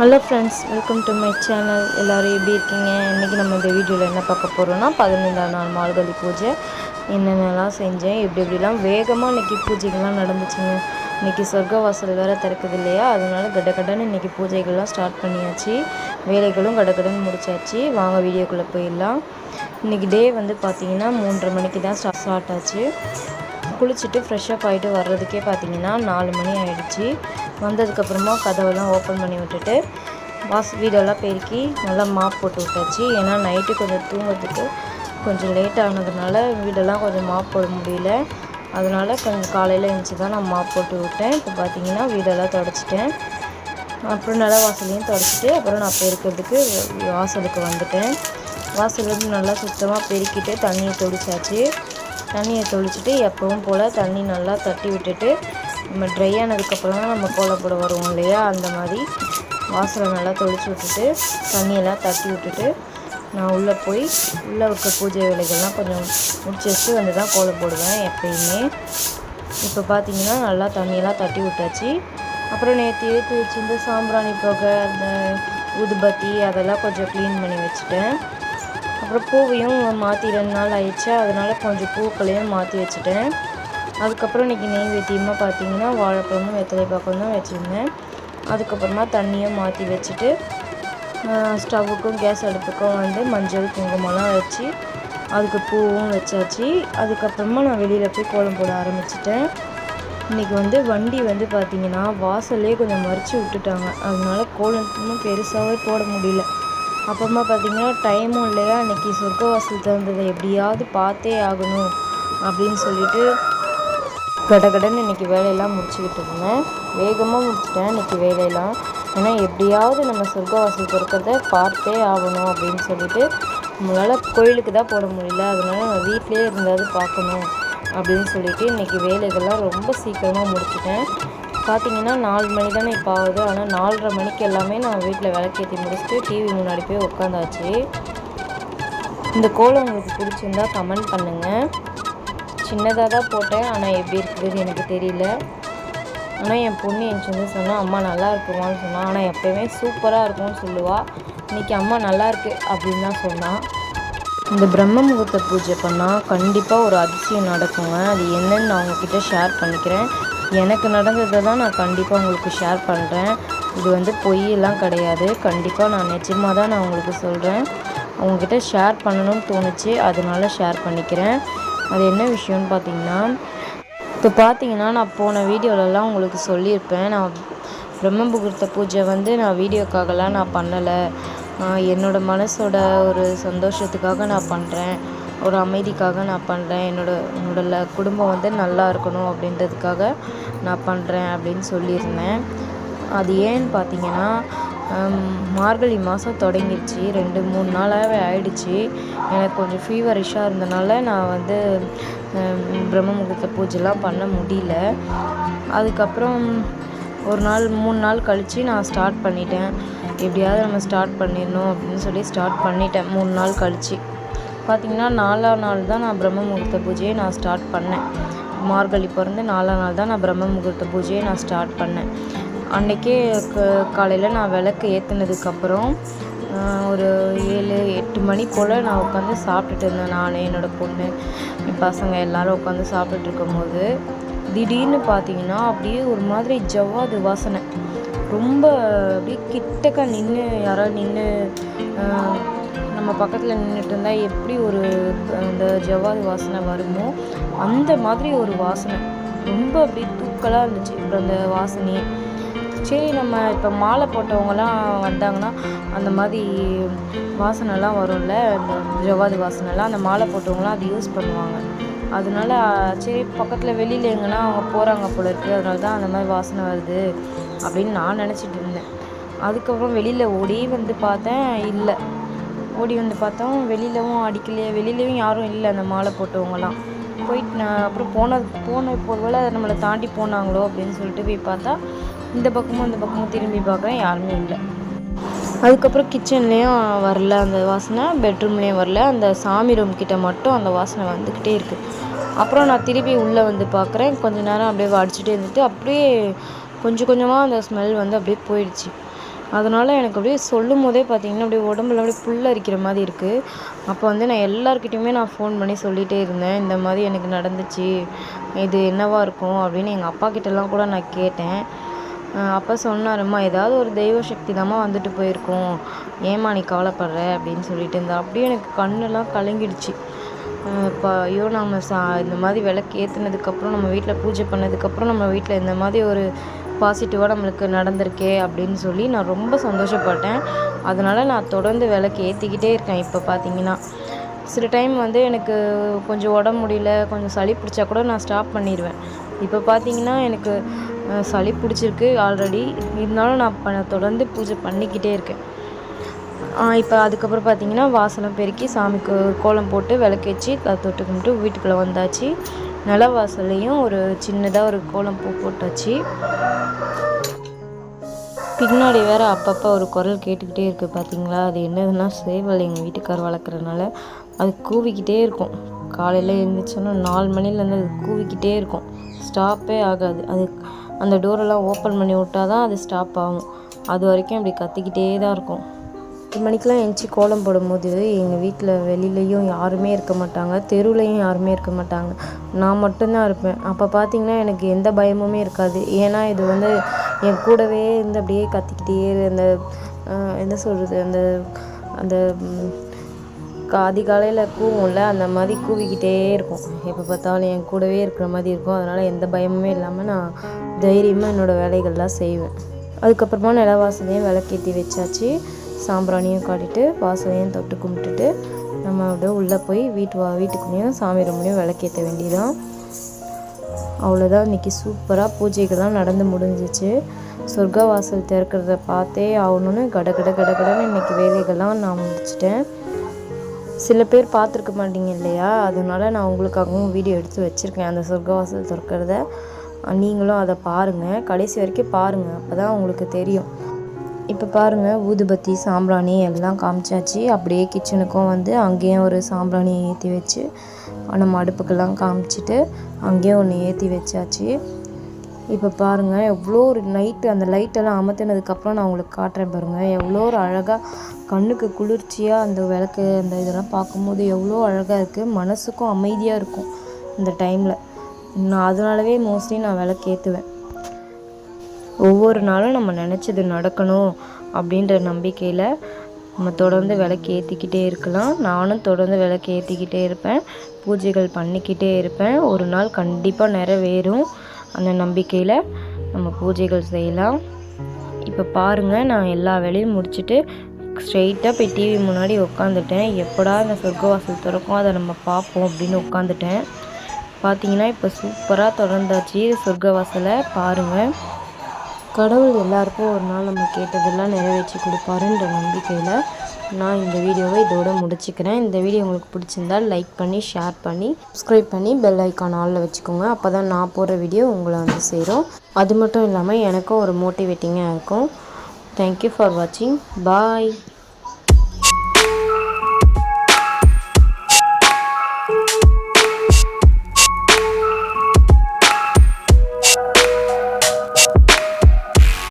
Hello friends welcome to my channel எல்லோரும் எப்படி இருக்கீங்க? இன்றைக்கி நம்ம இந்த வீடியோவில் என்ன பார்க்க போகிறோன்னா பதினைந்தாம் நாள் மார்கழி பூஜை. என்னென்னலாம் செஞ்சேன்? இப்படி இப்படிலாம் வேகமாக இன்றைக்கி பூஜைகள்லாம் நடந்துச்சுங்க. இன்றைக்கி சொர்க்க வாசல் வேறு திறக்குது இல்லையா? அதனால கட கடன்னு இன்றைக்கி பூஜைகள்லாம் ஸ்டார்ட் பண்ணியாச்சு. வேலைகளும் கட கடன்னு முடிச்சாச்சு. வாங்க வீடியோக்குள்ளே போயிடலாம். இன்றைக்கி டே வந்து பார்த்திங்கன்னா மூன்றரை மணிக்கு தான் ஸ்டார்ட் ஸ்டார்ட் ஆச்சு. குளிச்சுட்டு ஃப்ரெஷ்ஷப் ஆகிட்டு வர்றதுக்கே பார்த்தீங்கன்னா நாலு மணி ஆகிடுச்சி வந்ததுக்கப்புறமா கதவெல்லாம் ஓப்பன் பண்ணி விட்டுட்டு வாஸ் வீடெல்லாம் பெருக்கி நல்லா மாப் போட்டு விட்டாச்சு. ஏன்னா நைட்டு கொஞ்சம் தூங்குறதுக்கு கொஞ்சம் லேட் ஆனதுனால வீடெல்லாம் கொஞ்சம் மாப் போட முடியல. அதனால் கொஞ்சம் காலையில் எழுந்துச்சி தான் நான் மாப் போட்டு விட்டேன். இப்போ பார்த்தீங்கன்னா வீடெல்லாம் தொடச்சிட்டேன். அப்புறம் நல்லா வாசலையும் தொடச்சிட்டு அப்புறம் நான் பெருக்கிறதுக்கு வாசலுக்கு வந்துட்டேன். வாசல் வந்து நல்லா சுத்தமாக பெருக்கிட்டு தண்ணியை தொளிச்சாச்சு. தண்ணியை தொளிச்சுட்டு எப்பவும் போல் தண்ணி நல்லா தட்டி விட்டுட்டு நம்ம ட்ரை ஆனதுக்கப்புறம் தான் நம்ம கோலம் போட வருவோம் இல்லையா? அந்த மாதிரி வாசலை நல்லா தொளிச்சு விட்டுட்டு தண்ணியெல்லாம் தட்டி விட்டுட்டு நான் உள்ளே போய் உள்ளே இருக்க பூஜை வேலைகள்லாம் கொஞ்சம் முடிச்சு வச்சு வந்து தான் கோலம் போடுவேன் எப்பயுமே. இப்போ பார்த்தீங்கன்னா நல்லா தண்ணியெல்லாம் தட்டி விட்டாச்சு. அப்புறம் நேற்று ஏற்றி வச்சுருந்து சாம்பிராணி புகை அந்த ஊதுபத்தி அதெல்லாம் கொஞ்சம் க்ளீன் பண்ணி வச்சுட்டேன். அப்புறம் பூவையும் மாற்றி ரெண்டு நாள் ஆயிடுச்சு. அதனால் கொஞ்சம் பூக்களையும் மாற்றி வச்சுட்டேன். அதுக்கப்புறம் இன்றைக்கி நெய்வேத்தியமாக பார்த்தீங்கன்னா வாழைப்பழமும் வெத்தலை பாக்கம் தான் வச்சுருந்தேன். அதுக்கப்புறமா தண்ணியும் மாற்றி வச்சுட்டு ஸ்டவ்வுக்கும் கேஸ் அடுப்புக்கும் வந்து மஞ்சள் குங்குமம்லாம் வச்சு அதுக்கு பூவும் வச்சாச்சு. அதுக்கப்புறமா நான் வெளியில் போய் கோலம் போட ஆரம்பிச்சிட்டேன். இன்றைக்கி வந்து வண்டி வந்து பார்த்திங்கன்னா வாசல்லே கொஞ்சம் மறித்து விட்டுட்டாங்க. அதனால கோலம் இன்னும் பெருசாகவே போட முடியல. அப்புறமா பார்த்திங்கன்னா டைமும் இல்லையா இன்றைக்கி சொர்க்க வாசல் திறந்ததை எப்படியாவது பார்த்தே ஆகணும் அப்படின்னு சொல்லிட்டு கடகடன்னு இன்றைக்கி வேலையெல்லாம் முடிச்சுக்கிட்டு இருந்தேன். வேகமாக முடிச்சிட்டேன் இன்றைக்கி வேலையெல்லாம். ஏன்னா எப்படியாவது நம்ம சொர்க்கவாசல் திறக்கிறத பார்த்தே ஆகணும் அப்படின்னு சொல்லிட்டு நம்மளால் கோயிலுக்கு தான் போட முடியல. அதனால நான் வீட்டிலே இருந்தாவது பார்க்கணும் அப்படின்னு சொல்லிட்டு இன்றைக்கி வேலைகள்லாம் ரொம்ப சீக்கிரமாக முடிச்சிட்டேன். பார்த்தீங்கன்னா நாலு மணி தானே இப்போ ஆகுது. ஆனால் நாலரை மணிக்கு எல்லாமே நான் வீட்டில் விளக்கேற்றி முடிச்சுட்டு டிவி முன்னாடி போய் உட்காந்தாச்சு. இந்த கோலம் உங்களுக்கு பிடிச்சிருந்தா கமெண்ட் பண்ணுங்கள் சின்னதாக தான் போட்டேன். ஆனால் எப்படி இருக்குதுன்னு எனக்கு தெரியல. ஆனால் என் பொண்ணு என் வந்து சொன்னால் அம்மா நல்லா இருக்குமான்னு சொன்னான் ஆனால் எப்போயுமே சூப்பராக இருக்கும்னு சொல்லுவாள் இன்றைக்கி அம்மா நல்லா இருக்கு அப்படின்னு தான் சொன்னான் இந்த பிரம்ம முகூர்த்த பூஜை பண்ணால் கண்டிப்பாக ஒரு அதிசயம் நடக்குங்க. அது என்னன்னு நான் உங்ககிட்ட ஷேர் பண்ணிக்கிறேன். எனக்கு நடந்ததை தான் நான் கண்டிப்பாக உங்களுக்கு ஷேர் பண்ணுறேன் இது வந்து பொய்யெல்லாம் கிடையாது. கண்டிப்பாக நான் நிஜமாக தான் நான் உங்களுக்கு சொல்கிறேன் அவங்கக்கிட்ட ஷேர் பண்ணணும்னு தோணுச்சு. அதனால ஷேர் பண்ணிக்கிறேன். அது என்ன விஷயம்னு பார்த்தீங்கன்னா இப்போ பார்த்தீங்கன்னா நான் போன வீடியோலலாம் உங்களுக்கு சொல்லியிருப்பேன். நான் பிரம்ம முகூர்த்த பூஜை வந்து நான் வீடியோக்காகலாம் நான் பண்ணலை. என்னோடய மனசோட ஒரு சந்தோஷத்துக்காக நான் பண்ணுறேன் ஒரு அமைதிக்காக நான் பண்ணுறேன் என்னோட என்னோட குடும்பம் வந்து நல்லா இருக்கணும் அப்படின்றதுக்காக நான் பண்ணுறேன் அப்படின்னு சொல்லியிருந்தேன். அது ஏன்னு பார்த்தீங்கன்னா மார்கழி மாதம் தொடங்கிடுச்சு. ரெண்டு மூணு நாளாகவே ஆயிடுச்சு. எனக்கு கொஞ்சம் ஃபீவரிஷாக இருந்தனால நான் வந்து பிரம்ம முகூர்த்த பூஜைலாம் பண்ண முடியல. அதுக்கப்புறம் ஒரு நாள் மூணு நாள் கழித்து நான் ஸ்டார்ட் பண்ணிட்டேன். எப்படியாவது நம்ம ஸ்டார்ட் பண்ணிடணும் அப்படின்னு சொல்லி ஸ்டார்ட் பண்ணிட்டேன் மூணு நாள் கழித்து பார்த்திங்கன்னா நாலாம் நாள் தான் நான் பிரம்ம முகூர்த்த பூஜையை நான் ஸ்டார்ட் பண்ணேன். மார்கழி பிறந்து நாலாம் நாள் தான் நான் பிரம்ம முகூர்த்த பூஜையை நான் ஸ்டார்ட் பண்ணேன். அன்றைக்கே க காலையில் நான் விளக்கு ஏற்றுனதுக்கப்புறம் ஒரு ஏழு எட்டு மணி போல் நான் உட்காந்து சாப்பிட்டுட்டு இருந்தேன். நான் என்னோடய பொண்ணு என் பசங்க எல்லோரும் உட்காந்து சாப்பிட்டுட்டு இருக்கும்போது திடீர்னு பார்த்தீங்கன்னா அப்படியே ஒரு மாதிரி ஜவ்வாது வாசனை. ரொம்ப அப்படியே கிட்டக்க நின்று யாராவது நின்று நம்ம பக்கத்தில் நின்றுட்டு இருந்தால் எப்படி ஒரு அந்த ஜவ்வாது வாசனை வருமோ அந்த மாதிரி ஒரு வாசனை. ரொம்ப அப்படியே தூக்கலாக இருந்துச்சு. அப்புறம் அந்த வாசனையே. சரி நம்ம இப்போ மாலை போட்டவங்கலாம் வந்தாங்கன்னா அந்த மாதிரி வாசனைலாம் வரும்ல இந்த ஜவ்வாது வாசனைலாம் அந்த மாலை போட்டவங்களாம் அது யூஸ் பண்ணுவாங்க. அதனால சரி பக்கத்தில் வெளியில் எங்கன்னா அவங்க போகிறாங்க போல இருக்குது அதனால தான் அந்த மாதிரி வாசனை வருது அப்படின்னு நான் நினச்சிட்டு இருந்தேன். அதுக்கப்புறம் வெளியில் ஓடி வந்து பார்த்தேன் இல்லை. ஓடி வந்து பார்த்தோம் வெளியிலவும் அடிக்கலையே வெளியிலவும் யாரும் இல்லை அந்த மாலை போட்டவங்கலாம். போயிட்டு நான் அப்புறம் போன போன ஒரு வேளை நம்மளை தாண்டி போனாங்களோ அப்படின்னு சொல்லிட்டு போய் பார்த்தா இந்த பக்கமும் அந்த பக்கமும் திரும்பி பார்க்குறேன் யாருமே இல்லை. அதுக்கப்புறம் கிச்சன்லேயும் வரல அந்த வாசனை பெட்ரூம்லேயும் வரல. அந்த சாமி ரூம் கிட்டே மட்டும் அந்த வாசனை வந்துக்கிட்டே இருக்குது அப்புறம் நான் திருப்பி உள்ளே வந்து பார்க்குறேன். கொஞ்ச நேரம் அப்படியே அடிச்சுட்டே இருந்துட்டு அப்படியே கொஞ்சம் கொஞ்சமாக அந்த ஸ்மெல் வந்து அப்படியே போயிடுச்சு. அதனால் எனக்கு அப்படியே சொல்லும் போதே பார்த்தீங்கன்னா அப்படியே உடம்புல அப்படியே புல்லரிக்கிற மாதிரி இருக்குது அப்போ வந்து நான் எல்லாருக்கிட்டையுமே நான் ஃபோன் பண்ணி சொல்லிகிட்டே இருந்தேன். இந்த மாதிரி எனக்கு நடந்துச்சு. இது என்னவாக இருக்கும் அப்படின்னு எங்கள் அப்பா கிட்டலாம் கூட நான் கேட்டேன். அப்போ சொன்னாரும்மா ஏதாவது ஒரு தெய்வ சக்தி தாம்மா வந்துட்டு போயிருக்கோம். ஏம்மா நீ கவலைப்படுற? அப்படின்னு சொல்லிட்டு இருந்தா. அப்படியே எனக்கு கண்ணெல்லாம் கலங்கிடுச்சு. இப்போ ஐயோ நம்ம சா இந்த மாதிரி விளக்கு ஏற்றுனதுக்கப்புறம் நம்ம வீட்டில் பூஜை பண்ணதுக்கப்புறம் நம்ம வீட்டில் இந்த மாதிரி ஒரு பாசிட்டிவாக நம்மளுக்கு நடந்திருக்கே அப்படின்னு சொல்லி நான் ரொம்ப சந்தோஷப்பட்டேன். அதனால் நான் தொடர்ந்து விளக்கு ஏற்றிக்கிட்டே இருக்கேன் இப்போ பார்த்தீங்கன்னா சில டைம் வந்து எனக்கு கொஞ்சம் உடம்பு முடியல கொஞ்சம் சளி பிடிச்சா கூட நான் ஸ்டாப் பண்ணிடுவேன் இப்போ பார்த்தீங்கன்னா எனக்கு சளி பிடிச்சிருக்கு ஆல்ரெடி இருந்தாலும் நான் ப தொடர்ந்து பூஜை பண்ணிக்கிட்டே இருக்கேன். இப்போ அதுக்கப்புறம் பார்த்தீங்கன்னா வாசலம் பெருக்கி சாமிக்கு கோலம் போட்டு விளக்கேற்றி தொட்டு கும்பிட்டு வீட்டுக்குள்ளே வந்தாச்சு. நில வாசல்லையும் ஒரு சின்னதாக ஒரு கோலம் பூ போட்டாச்சு. பின்னாடி வேறு அப்பப்போ ஒரு குரல் கேட்டுக்கிட்டே இருக்குது பார்த்தீங்களா அது என்னதுன்னா சேவல் எங்கள் வீட்டுக்கார் வளர்க்குறதுனால அது கூவிக்கிட்டே இருக்கும். காலையில் எழுந்திரிச்சோன்னா நாலு மணிலேருந்து அது கூவிக்கிட்டே இருக்கும். ஸ்டாப்பே ஆகாது. அது அந்த டோரெல்லாம் ஓப்பன் பண்ணி விட்டால் தான் அது ஸ்டாப் ஆகும். அது வரைக்கும் அப்படி கத்திக்கிட்டே தான் இருக்கும். எட்டு மணிக்கெலாம் எந்திச்சி கோலம் போடும்போது எங்கள் வீட்டில் வெளியிலையும் யாருமே இருக்க மாட்டாங்க. தெருவுலையும் யாருமே இருக்க மாட்டாங்க. நான் மட்டும்தான் இருப்பேன். அப்போ பார்த்தீங்கன்னா எனக்கு எந்த பயமுமே இருக்காது. ஏன்னா இது வந்து என் கூடவே இருந்து அப்படியே கத்திக்கிட்டே அந்த என்ன சொல்கிறது அந்த அந்த அதிகாலையில் கூவும்ல அந்த மாதிரி கூவிக்கிட்டே இருக்கும். எப்போ பார்த்தாலும் என் கூடவே இருக்கிற மாதிரி இருக்கும். அதனால் எந்த பயமுமே இல்லாமல் நான் தைரியமாக என்னோடய வேலைகள்லாம் செய்வேன். அதுக்கப்புறமா நிலவாசலையும் விளக்கேற்றி வச்சாச்சு. சாம்பிராணியும் காட்டிட்டு வாசலையும் தொட்டு கும்பிட்டுட்டு நம்ம அப்படியே உள்ளே போய் வீட்டு வா வீட்டுக்குள்ளேயும் சாமி ரூம்லேயும் விளக்கேற்ற வேண்டியதான் அவ்வளோதான் இன்றைக்கி சூப்பராக பூஜைகள்லாம் நடந்து முடிஞ்சிச்சு. சொர்க்க வாசல் திறக்கிறத பார்த்தே ஆகணும்னு கட கட கட கடன்னு இன்றைக்கி வேலைகள்லாம் நான் முடிச்சிட்டேன். சில பேர் பார்த்துருக்க மாட்டீங்க இல்லையா? அதனால நான் உங்களுக்காகவும் வீடியோ எடுத்து வச்சுருக்கேன். அந்த சொர்க்கவாசல் திறக்கிறத. நீங்களும் அதை பாருங்கள் கடைசி வரைக்கும் பாருங்கள் அப்போ தான் உங்களுக்கு தெரியும். இப்போ பாருங்கள் ஊதுபத்தி சாம்பிராணி எல்லாம் காமிச்சாச்சு. அப்படியே கிச்சனுக்கும் வந்து அங்கேயும் ஒரு சாம்பிராணியை ஏற்றி வச்சு நம்ம அடுப்புக்கெல்லாம் காமிச்சிட்டு அங்கேயும் ஒன்று ஏற்றி வச்சாச்சு. இப்போ பாருங்கள் எவ்வளோ ஒரு நைட்டு அந்த லைட்டெல்லாம் அமர்த்தினதுக்கப்புறம் நான் உங்களுக்கு காட்டுறேன் பாருங்கள் எவ்வளோ ஒரு அழகாக கண்ணுக்கு குளிர்ச்சியாக அந்த விளக்கு அந்த இதெல்லாம் பார்க்கும்போது எவ்வளோ அழகாக இருக்குது மனசுக்கும் அமைதியாக இருக்கும் இந்த டைமில் நான் அதனாலவே மோஸ்ட்லி நான் விளக்கு ஏற்றுவேன் ஒவ்வொரு நாளும் நம்ம நினச்சது நடக்கணும் அப்படின்ற நம்பிக்கையில் நம்ம தொடர்ந்து விளக்கு ஏற்றிக்கிட்டே இருக்கலாம். நானும் தொடர்ந்து விளக்கு ஏற்றிக்கிட்டே இருப்பேன். பூஜைகள் பண்ணிக்கிட்டே இருப்பேன். ஒரு நாள் கண்டிப்பாக நிறைவேறும். அந்த நம்பிக்கையில் நம்ம பூஜைகள் செய்யலாம். இப்போ பாருங்கள் நான் எல்லா வேலையும் முடிச்சுட்டு ஸ்ட்ரெயிட்டாக போய் டிவி முன்னாடி உட்காந்துட்டேன் எப்படா அந்த சொர்க்கவாசல் திறக்கும் அதை நம்ம பார்ப்போம் அப்படின்னு உட்காந்துட்டேன் பார்த்தீங்கன்னா இப்போ சூப்பராக தொடர்ந்தாச்சு சொர்க்கவாசலை. பாருங்கள் கடவுள் எல்லாருக்கும் ஒரு நாள் நம்ம கேட்டதெல்லாம் நிறைவேற்றி கொடுப்பாருன்ற நம்பிக்கையில் நான் இந்த வீடியோவை இதோட முடிச்சுக்கிறேன். இந்த வீடியோ உங்களுக்கு பிடிச்சிருந்தால் லைக் பண்ணி ஷேர் பண்ணி சப்ஸ்கிரைப் பண்ணி பெல் ஐக்கான் ஆளில் வச்சுக்கோங்க. அப்போ தான் நான் போடுற வீடியோ உங்களை வந்து சேரும். அது மட்டும் இல்லாமல் எனக்கும் ஒரு மோட்டிவேட்டிங்காக இருக்கும். தேங்க்யூ ஃபார் வாட்சிங் பாய்